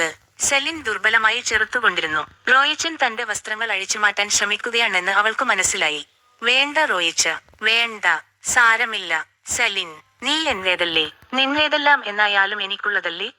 അരുത് സെലിൻ ദുർബലമായി ചെറുത്തുകൊണ്ടിരുന്നു. റോയിച്ചൻ തന്റെ വസ്ത്രങ്ങൾ അഴിച്ചുമാറ്റാൻ ശ്രമിക്കുകയാണെന്ന് അവൾക്ക് മനസ്സിലായി. വേണ്ട റോയിച്ച വേണ്ട. സാരമില്ല. സെലിൻ നീ എന്റേതല്ലേ നിന്നേതെല്ലാം എന്നായാലും എനിക്കുള്ളതല്ലേ?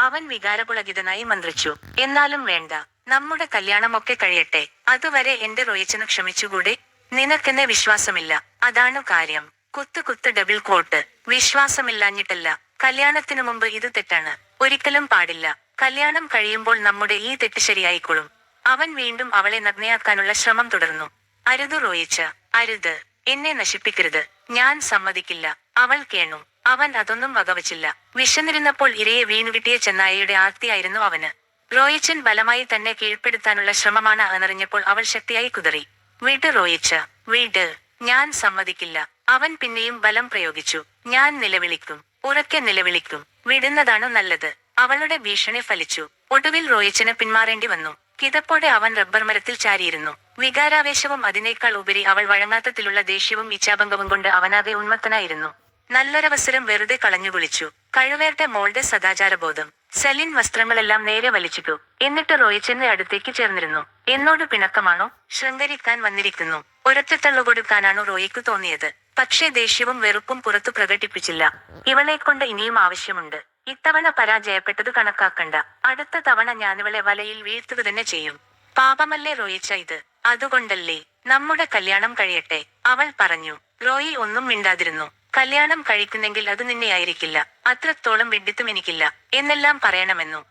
അവൻ വികാരപുളകിതനായി മന്ത്രിച്ചു. എന്നാലും വേണ്ട. നമ്മുടെ കല്യാണമൊക്കെ കഴിയട്ടെ. അതുവരെ എന്റെ റോയിച്ചന് ക്ഷമിച്ചുകൂടെ? നിനക്കെന്നെ വിശ്വാസമില്ല. അതാണ് കാര്യം. കുത്ത് കുത്ത് ഡബിൾ കോട്ട്. വിശ്വാസമില്ലാഞ്ഞിട്ടല്ല. കല്യാണത്തിനു മുമ്പ് ഇത് തെറ്റാണ്. ഒരിക്കലും പാടില്ല. കല്യാണം കഴിയുമ്പോൾ നമ്മുടെ ഈ തെറ്റ് ശരിയായിക്കൊള്ളും. അവൻ വീണ്ടും അവളെ നഗ്നയാക്കാനുള്ള ശ്രമം തുടർന്നു. അരുത് റോയിച്ച അരുത്. എന്നെ നശിപ്പിക്കരുത്. ഞാൻ സമ്മതിക്കില്ല. അവൾ കേണു. അവൻ അതൊന്നും വകവച്ചില്ല. വിശന്നിരുന്നപ്പോൾ ഇരയെ വീണുകിട്ടിയ ചെന്നായയുടെ ആർത്തിയായിരുന്നു അവന്. റോയിച്ചൻ ബലമായി തന്നെ കീഴ്പ്പെടുത്താനുള്ള ശ്രമമാണ് എന്നറിഞ്ഞപ്പോൾ അവൾ ശക്തിയായി കുതറി. വീട് റോയിച്ച. വീട്. ഞാൻ സമ്മതിക്കില്ല. അവൻ പിന്നെയും ബലം പ്രയോഗിച്ചു. ഞാൻ നിലവിളിക്കും. ഉറക്കെ നിലവിളിക്കും. വിടുന്നതാണ് നല്ലത്? അവളുടെ ഭീഷണി ഫലിച്ചു. ഒടുവിൽ റോയിച്ചന് പിന്മാറേണ്ടി വന്നു. കിതപ്പോടെ അവൻ റബ്ബർ മരത്തിൽ ചാരിയിരുന്നു. വികാരാവേശവും അതിനേക്കാൾ ഉപരി അവൾ വഴങ്ങാത്തത്തിലുള്ള ദേഷ്യവും ഇച്ഛാഭംഗവും കൊണ്ട് അവനാകെ ഉന്മത്തനായിരുന്നു. നല്ലൊരവസരം വെറുതെ കളഞ്ഞു വിളിച്ചു കഴുവേർട്ടെ മോളുടെ സദാചാരബോധം. സലിൻ വസ്ത്രങ്ങളെല്ലാം നേരെ വലിച്ചിട്ടു. എന്നിട്ട് റോയിച്ചന്റെ അടുത്തേക്ക് ചേർന്നിരുന്നു. എന്നോട് പിണക്കമാണോ? ശൃംഗരിക്കാൻ വന്നിരിക്കുന്നു. ഒരൊറ്റത്തള്ളു കൊടുക്കാനാണോ റോയിക്ക് തോന്നിയത്? പക്ഷേ ദേഷ്യവും വെറുപ്പും പുറത്തു പ്രകടിപ്പിച്ചില്ല. ഇവളെ കൊണ്ട് ഇനിയും ആവശ്യമുണ്ട്. ഇത്തവണ പരാജയപ്പെട്ടത് കണക്കാക്കണ്ട. അടുത്ത തവണ ഞാനിവളെ വലയിൽ വീഴ്ത്തുക തന്നെ ചെയ്യും. പാപമല്ലേ റോയിച്ച ഇത്? അതുകൊണ്ടല്ലേ? നമ്മുടെ കല്യാണം കഴിയട്ടെ. അവൾ പറഞ്ഞു. റോയി ഒന്നും മിണ്ടാതിരുന്നു. കല്യാണം കഴിക്കുന്നെങ്കിൽ അത് നിന്നെയായിരിക്കില്ല അത്രത്തോളം വിഡിത്തും എനിക്കില്ല. എന്നെല്ലാം പറയണമെന്നു.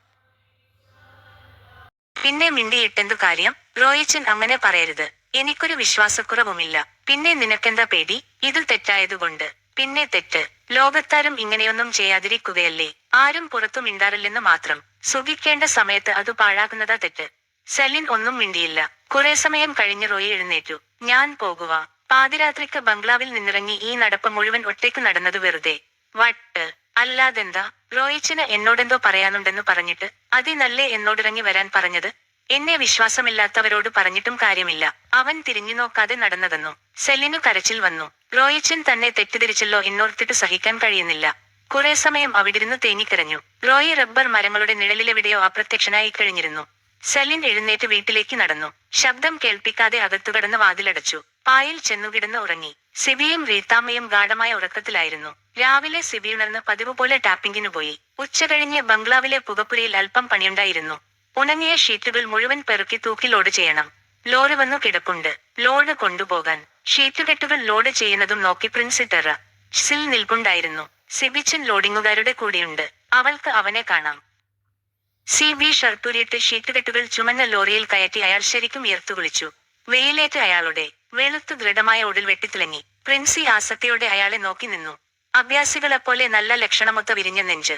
പിന്നെ മിണ്ടിയിട്ടെന്തു കാര്യം? റോയിച്ചൻ അങ്ങനെ പറയരുത്. എനിക്കൊരു വിശ്വാസക്കുറവുമില്ല. പിന്നെ നിനക്കെന്താ പേടി? ഇത് തെറ്റായതുകൊണ്ട്. പിന്നെ തെറ്റ്. ലോകത്താരും ഇങ്ങനെയൊന്നും ചെയ്യാതിരിക്കുകയല്ലേ? ആരും പുറത്തു മിണ്ടാറില്ലെന്ന് മാത്രം. സുഖിക്കേണ്ട സമയത്ത് അത് പാഴാക്കുന്നതാ തെറ്റ്. സെലിൻ ഒന്നും മിണ്ടിയില്ല. കുറെ സമയം കഴിഞ്ഞ് റോയി എഴുന്നേറ്റു. ഞാൻ പോകുക പാതിരാത്രിക്ക് ബംഗ്ലാവിൽ നിന്നിറങ്ങി ഈ നടപ്പ് മുഴുവൻ ഒറ്റയ്ക്ക് നടന്നത് വെറുതെ. വട്ട്. അല്ലാതെന്താ? റോയിച്ചിന് എന്നോടെന്തോ പറയാനുണ്ടെന്ന് പറഞ്ഞിട്ട് അതിനല്ലേ എന്നോടിറങ്ങി വരാൻ പറഞ്ഞത്? എന്നെ വിശ്വാസമില്ലാത്തവരോട് പറഞ്ഞിട്ടും കാര്യമില്ല. അവൻ തിരിഞ്ഞു നോക്കാതെ നടന്നതെന്നു സെല്ലിനു കരച്ചിൽ വന്നു റോയിച്ചൻ തന്നെ തെറ്റിദ്ധരിച്ചല്ലോ എന്നോർത്തിട്ട് സഹിക്കാൻ കഴിയുന്നില്ല. കുറെ സമയം അവിടിരുന്ന് തേങ്ങിക്കരഞ്ഞു റോയി റബ്ബർ മരങ്ങളുടെ നിഴലിലെവിടെയോ അപ്രത്യക്ഷനായി കഴിഞ്ഞിരുന്നു. സെലിൻ എഴുന്നേറ്റ് വീട്ടിലേക്ക് നടന്നു. ശബ്ദം കേൾപ്പിക്കാതെ അകത്തുകടന്ന് വാതിലടച്ചു. പായിൽ ചെന്നുകിടന്ന് ഉറങ്ങി. സിബിയും റീത്താമ്മയും ഗാഠമായ ഉറക്കത്തിലായിരുന്നു. രാവിലെ സിബി ഉണർന്ന് പതിവ് പോലെ ടാപ്പിംഗിനു പോയി ഉച്ചകഴിഞ്ഞ് ബംഗ്ലാവിലെ പുകപ്പുരയിൽ അല്പം പണിയുണ്ടായിരുന്നു. ഉണങ്ങിയ ഷീറ്റുകൾ മുഴുവൻ പെറുക്കി തൂക്കി ലോഡ് ചെയ്യണം. ലോഡ് വന്നു കിടപ്പുണ്ട്. ലോഡ് കൊണ്ടുപോകാൻ. ഷീറ്റുകെട്ടുകൾ ലോഡ് ചെയ്യുന്നതും നോക്കി പ്രിൻസ് ടെറ സിൽ നിൽക്കുണ്ടായിരുന്നു സിബിച്ചൻ ലോഡിങ്ങുകാരുടെ കൂടെയുണ്ട്. അവൾക്ക് അവനെ കാണാം. സി ബി ഷർട്ടുരിയിട്ട് ഷീറ്റുകെട്ടുകൾ ചുമന്ന ലോറിയിൽ കയറ്റി അയാൾ ശരിക്കും ഉയർത്തു വിളിച്ചു വെയിലേറ്റ് അയാളുടെ വെളുത്തു ദൃഢമായ ഒടിൽ വെട്ടിത്തിളങ്ങി. പ്രിൻസി ആസക്തിയോടെ അയാളെ നോക്കി നിന്നു. അഭ്യാസികളെപ്പോലെ നല്ല ലക്ഷണമൊത്ത വിരിഞ്ഞ നെഞ്ച്.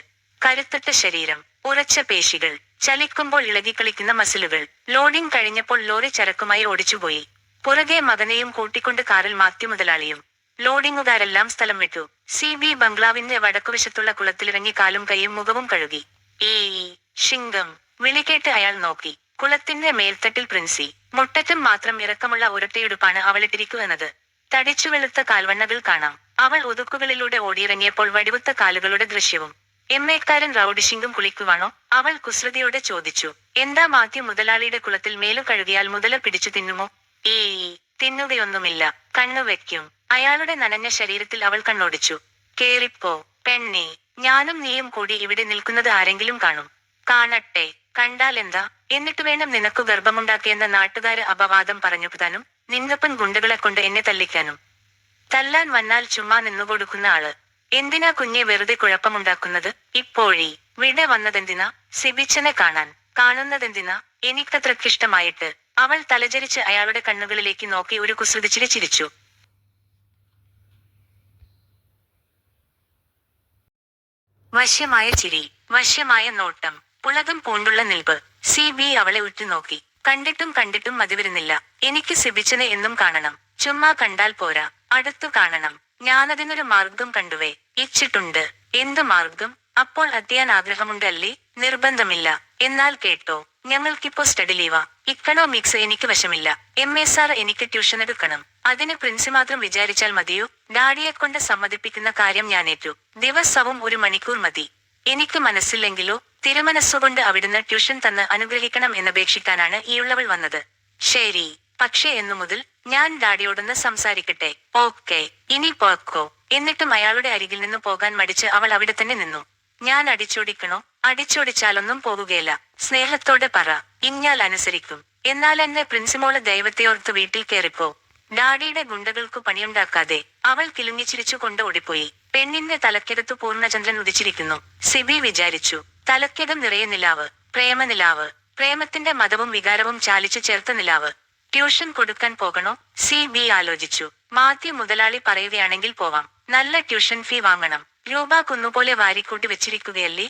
കരുത്തിട്ട ശരീരം. ഉറച്ച പേശികൾ ചലിക്കുമ്പോൾ ഇളകിക്കളിക്കുന്ന മസിലുകൾ ലോഡിംഗ് കഴിഞ്ഞപ്പോൾ ലോറി ചരക്കുമായി ഓടിച്ചുപോയി. പുറകെ മകനെയും കൂട്ടിക്കൊണ്ട് കാറിൽ മാത്യു മുതലാളിയും. ലോഡിങ്ങുകാരെല്ലാം സ്ഥലം വിട്ടു. സി ബി ബംഗ്ലാവിന്റെ വടക്കുവശത്തുള്ള കുളത്തിലിറങ്ങി കാലും കൈയും മുഖവും കഴുകി. ഈ ശിങ്കം. വിളിക്കേട്ട് അയാൾ നോക്കി. കുളത്തിന്റെ മേൽത്തട്ടിൽ പ്രിൻസി. മുട്ടറ്റം മാത്രം ഇറക്കമുള്ള ഒരൊറ്റയുടുപ്പാണ് അവളിട്ടിരിക്കുവെന്നത് തടിച്ചു വെളുത്ത കാൽവണ്ണകൾ കാണാം. അവൾ ഒതുക്കുകളിലൂടെ ഓടിയിറങ്ങിയപ്പോൾ വടിവുത്ത കാലുകളുടെ ദൃശ്യവും. എമ്മേക്കാരൻ റൌഡിഷിങ്കും കുളിക്കുവാണോ? അവൾ കുസൃതിയോടെ ചോദിച്ചു. എന്താ മാത്യു മുതലാളിയുടെ കുളത്തിൽ മേലു കഴുകിയാൽ മുതല പിടിച്ചു തിന്നുമോ? ഏ തിന്നുകയൊന്നുമില്ല. കണ്ണു വെക്കും. അയാളുടെ നനഞ്ഞ ശരീരത്തിൽ അവൾ കണ്ണോടിച്ചു. കേറിപ്പോ പെണ്ണേ ഞാനും നീയും കൂടി ഇവിടെ നിൽക്കുന്നത് ആരെങ്കിലും കാണും. കാണട്ടെ കണ്ടാൽ എന്താ? എന്നിട്ട് വേണം നിനക്കു ഗർഭമുണ്ടാക്കിയെന്ന നാട്ടുകാര് അപവാദം പറഞ്ഞു താനും നിന്നപ്പൻ ഗുണ്ടകളെ കൊണ്ട് എന്നെ തല്ലിക്കാനും. തല്ലാൻ വന്നാൽ ചുമ്മാ നിന്നുകൊടുക്കുന്ന ആൾ. എന്തിനാ കുഞ്ഞെ വെറുതെ കുഴപ്പമുണ്ടാക്കുന്നത്? ഇപ്പോഴീ വിട വന്നതെന്തിനാ? സിബിച്ചനെ കാണാൻ കാണുന്നതെന്തിനാ? എനിക്കത്രക്കിഷ്ടമായിട്ട് അവൾ തലചരിച്ച് അയാളുടെ കണ്ണുകളിലേക്ക് നോക്കി ഒരു കുസൃതിച്ചിരി ചിരിച്ചു. വശ്യമായ ചിരി വശ്യമായ നോട്ടം പുളകം പൂണ്ടുള്ള നിൽപ്പ്. സി ബി അവളെ ഉറ്റുനോക്കി. കണ്ടിട്ടും കണ്ടിട്ടും മതിവരുന്നില്ല. എനിക്ക് സിബിച്ചനെ എന്നും കാണണം. ചുമ്മാ കണ്ടാൽ പോരാ. അടുത്തു കാണണം. ഞാനതിനൊരു മാർഗം കണ്ടുവേ. ഇച്ചിട്ടുണ്ട് എന്ത് മാർഗം? അപ്പോൾ അധ്യയൻ ആഗ്രഹമുണ്ട് അല്ലേ നിർബന്ധമില്ല. എന്നാൽ കേട്ടോ. ഞങ്ങൾക്കിപ്പോ സ്റ്റഡി ലീവാ ഇക്കണോമിക്സ് എനിക്ക് വശമില്ല. എം എസ് ആർ എനിക്ക് ട്യൂഷൻ എടുക്കണം. അതിന് പ്രിൻസി മാത്രം വിചാരിച്ചാൽ മതിയോ? ഡാഡിയെ കൊണ്ട് സമ്മതിപ്പിക്കുന്ന കാര്യം ഞാൻ ഏറ്റു ദിവസവും ഒരു മണിക്കൂർ മതി. എനിക്ക് മനസ്സില്ലെങ്കിലോ? തിരുമനസ്സുകൊണ്ട് അവിടുന്ന് ട്യൂഷൻ തന്ന് അനുഗ്രഹിക്കണം എന്നപേക്ഷിക്കാനാണ് ഈ ഉള്ളവൾ വന്നത്. ശരി. പക്ഷേ എന്നു മുതൽ ഞാൻ ഡാഡിയോടൊന്ന് സംസാരിക്കട്ടെ. ഓക്കെ ഇനി പോക്കോ. എന്നിട്ടും അയാളുടെ അരികിൽ നിന്ന് പോകാൻ മടിച്ച് അവൾ അവിടെ തന്നെ നിന്നു. ഞാൻ അടിച്ചോടിക്കണോ? അടിച്ചോടിച്ചാലൊന്നും പോകുകയില്ല സ്നേഹത്തോടെ പറ. ഇഞ്ഞാൽ അനുസരിക്കും. എന്നാൽ എന്നെ പ്രിൻസിമോൾ ദൈവത്തെ ഓർത്ത് വീട്ടിൽ കയറിപ്പോ ഡാഡിയുടെ ഗുണ്ടകൾക്ക് പണിയുണ്ടാക്കാതെ അവൾ കിലുങ്ങിച്ചിരിച്ചു കൊണ്ട് ഓടിപ്പോയി. പെണ്ണിന്റെ തലക്കെടുത്ത് പൂർണചന്ദ്രൻ ഉദിച്ചിരിക്കുന്നു. സിബി വിചാരിച്ചു തലക്കെടം നിറയെ നിലാവ് പ്രേമനിലാവ് പ്രേമത്തിന്റെ മതവും വികാരവും ചാലിച്ചു ചേർത്ത നിലാവ്. ട്യൂഷൻ കൊടുക്കാൻ പോകണോ? സി ബി ആലോചിച്ചു. മാത്യു മുതലാളി പറയുകയാണെങ്കിൽ പോവാം. നല്ല ട്യൂഷൻ ഫീ വാങ്ങണം. രൂപ കുന്നുപോലെ വാരിക്കൂട്ടി വെച്ചിരിക്കുകയല്ലേ?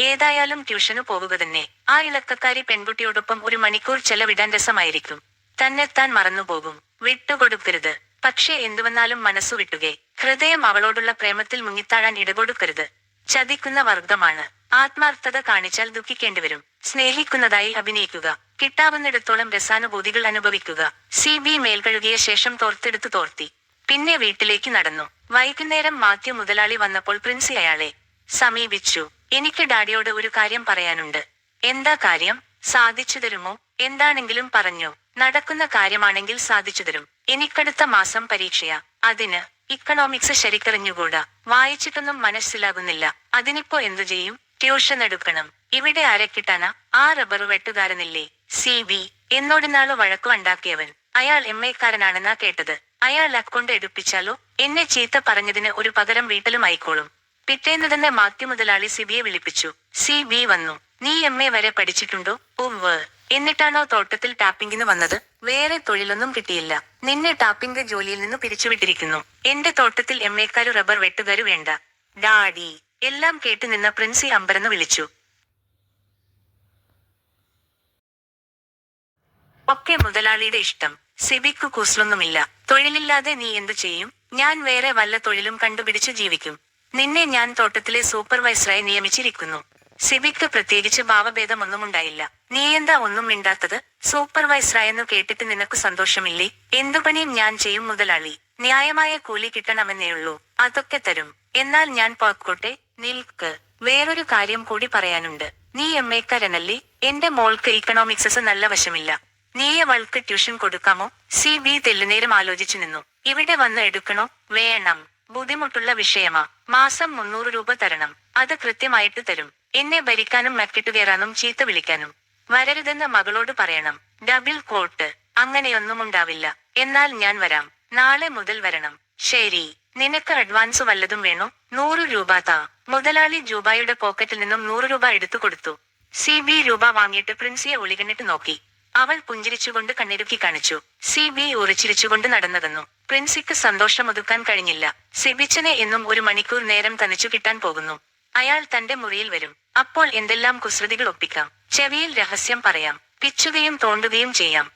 ഏതായാലും ട്യൂഷനു പോവുക തന്നെ. ആ ഇളക്കക്കാരി പെൺകുട്ടിയോടൊപ്പം ഒരു മണിക്കൂർ ചെലവിടാൻ രസമായിരിക്കും. തന്നെത്താൻ മറന്നുപോകും. വിട്ടുകൊടുക്കരുത്. പക്ഷേ എന്തുവന്നാലും മനസ്സു വിട്ടുകേ. ഹൃദയം അവളോടുള്ള പ്രേമത്തിൽ മുങ്ങിത്താഴാൻ ഇടകൊടുക്കരുത്. ചതിക്കുന്ന വർഗമാണ് ആത്മാർത്ഥത കാണിച്ചാൽ ദുഃഖിക്കേണ്ടിവരും. സ്നേഹിക്കുന്നതായി അഭിനയിക്കുക. കിട്ടാവുന്നിടത്തോളം രസാനുഭൂതികൾ അനുഭവിക്കുക. സി ബി മേൽകഴുകിയ ശേഷം തോർത്തെടുത്ത് തോർത്തി. പിന്നെ വീട്ടിലേക്ക് നടന്നു. വൈകുന്നേരം മാത്യു മുതലാളി വന്നപ്പോൾ പ്രിൻസ് അയാളെ സമീപിച്ചു. എനിക്ക് ഡാഡിയോട് ഒരു കാര്യം പറയാനുണ്ട്. എന്താ കാര്യം? സാധിച്ചു തരുമോ? എന്താണെങ്കിലും പറഞ്ഞു. നടക്കുന്ന കാര്യമാണെങ്കിൽ സാധിച്ചു തരും. എനിക്കടുത്ത മാസം പരീക്ഷയാ. അതിന് ഇക്കണോമിക്സ് ശരിക്കറിഞ്ഞുകൂടാ. വായിച്ചിട്ടൊന്നും മനസ്സിലാകുന്നില്ല. അതിനിപ്പോ എന്തു ചെയ്യും? ട്യൂഷൻ എടുക്കണം. ഇവിടെ ആരെ കിട്ടാനാ? ആ റബ്ബർ വെട്ടുകാരനില്ലേ? സി വി എന്നോട് വഴക്കുണ്ടാക്കിയവൻ വഴക്കു ഉണ്ടാക്കിയവൻ. അയാൾ എം എക്കാരനാണെന്നാ കേട്ടത്. അയാൾ അക്കൊണ്ട് എടുപ്പിച്ചാലോ? എന്നെ ചീത്ത പറഞ്ഞതിന് ഒരു പകരം വീട്ടിലും ആയിക്കോളും പിറ്റേന്ന് തന്നെ മാത്യു മുതലാളി സിബിയെ വിളിപ്പിച്ചു. സി ബി വന്നു. നീ എം എ വരെ പഠിച്ചിട്ടുണ്ടോ? ഉവ് എന്നിട്ടാണോ തോട്ടത്തിൽ ടാപ്പിംഗിന് വന്നത്? വേറെ തൊഴിലൊന്നും കിട്ടിയില്ല. നിന്നെ ടാപ്പിംഗ് ജോലിയിൽ നിന്ന് പിരിച്ചുവിട്ടിരിക്കുന്നു. എന്റെ തോട്ടത്തിൽ എം എക്കാരു റബ്ബർ വെട്ടുകാരു വേണ്ട. ഡാഡി. എല്ലാം കേട്ടു നിന്ന പ്രിൻസി അമ്പരന്ന് വിളിച്ചു. ഒക്കെ മുതലാളിയുടെ ഇഷ്ടം. സിബിക്ക് കൂസലൊന്നുമില്ല. തൊഴിലില്ലാതെ നീ എന്തു ചെയ്യും? ഞാൻ വേറെ വല്ല തൊഴിലും കണ്ടുപിടിച്ച് ജീവിക്കും. നിന്നെ ഞാൻ തോട്ടത്തിലെ സൂപ്പർവൈസറായി നിയമിച്ചിരിക്കുന്നു. സിബിക്ക് പ്രത്യേകിച്ച് ഭാവഭേദമൊന്നും ഉണ്ടായില്ല നീ എന്താ ഒന്നും മിണ്ടാത്തത്? സൂപ്പർവൈസറായെന്നു കേട്ടിട്ട് നിനക്ക് സന്തോഷമില്ലേ? എന്തു പണിയും ഞാൻ ചെയ്യും മുതലാളി? ന്യായമായ കൂലി കിട്ടണമെന്നേയുള്ളൂ അതൊക്കെ തരും. എന്നാൽ ഞാൻ പോക്കോട്ടെ നിൽക്ക്. വേറൊരു കാര്യം കൂടി പറയാനുണ്ട്. നീ എം എക്കാരനല്ലേ? എന്റെ മോൾക്ക് ഇക്കണോമിക്സസ് നല്ല വശമില്ല. നീ അവൾക്ക് ട്യൂഷൻ കൊടുക്കാമോ? സി ബി തെല്ലുനേരം ആലോചിച്ചു നിന്നു. ഇവിടെ വന്ന് എടുക്കണോ? വേണം. ബുദ്ധിമുട്ടുള്ള വിഷയമാ. മാസം മുന്നൂറ് രൂപ തരണം. അത് കൃത്യമായിട്ട് തരും. എന്നെ ഭരിക്കാനും മക്കിട്ടു കയറാനും ചീത്ത വിളിക്കാനും. വരരുതെന്ന് മകളോട് പറയണം. Double coat. അങ്ങനെയൊന്നും ഉണ്ടാവില്ല. എന്നാൽ ഞാൻ വരാം. നാളെ മുതൽ വരണം. ശരി. നിനക്ക് അഡ്വാൻസ് വല്ലതും വേണോ? നൂറ് രൂപ താ. മുതലാളി ജൂബായുടെ പോക്കറ്റിൽ നിന്നും നൂറ് രൂപ എടുത്തു കൊടുത്തു. സി ബി രൂപ വാങ്ങിയിട്ട് പ്രിൻസിയെ ഒളികണ്ണിട്ട് നോക്കി. അവൾ പുഞ്ചിരിച്ചുകൊണ്ട് കണ്ണിരുക്കി കാണിച്ചു. സി ബി ഉറച്ചിരിച്ചുകൊണ്ട് നടന്നതെന്നു പ്രിൻസിക്ക് സന്തോഷമൊതുക്കാൻ കഴിഞ്ഞില്ല. സിബിച്ചനെ എന്നും ഒരു മണിക്കൂർ നേരം തനിച്ചു കിട്ടാൻ പോകുന്നു. അയാൾ തന്റെ മുറിയിൽ വരും. അപ്പോൾ എന്തെല്ലാം കുസൃതികൾ ഒപ്പിക്കാം. ചെവിയിൽ രഹസ്യം പറയാം. പിച്ചുകയും തോണ്ടുകയും ചെയ്യാം.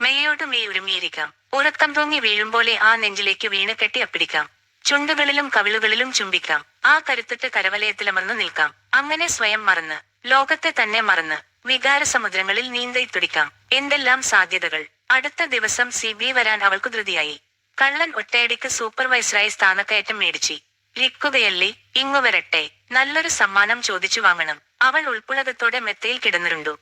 മെയ്യോട് മെയ് ഉരുമിയിരിക്കാം. ഉറക്കം തൂങ്ങി വീഴും പോലെ ആ നെഞ്ചിലേക്ക് വീണ് കെട്ടി അപ്പിടിക്കാം. ചുണ്ടുകളിലും കവിളുകളിലും ചുംബിക്കാം. ആ കരുത്തിട്ട് കരവലയത്തിലമർന്നു നിൽക്കാം. അങ്ങനെ സ്വയം മറന്ന് ലോകത്തെ തന്നെ മറന്ന് വികാര സമുദ്രങ്ങളിൽ നീന്തയി തുടിക്കാം എന്തെല്ലാം സാധ്യതകൾ? അടുത്ത ദിവസം സി ബി വരാൻ അവൾക്ക് ധൃതിയായി. കള്ളൻ ഒറ്റയടിക്ക് സൂപ്പർവൈസറായി സ്ഥാനക്കയറ്റം മേടിച്ചു. റിക്കുകയല്ലി ഇങ്ങു വരട്ടെ. നല്ലൊരു സമ്മാനം ചോദിച്ചു വാങ്ങണം. അവൾ ഉൾപ്പുളകത്തോടെ മെത്തയിൽ കിടന്നിരുണ്ടു.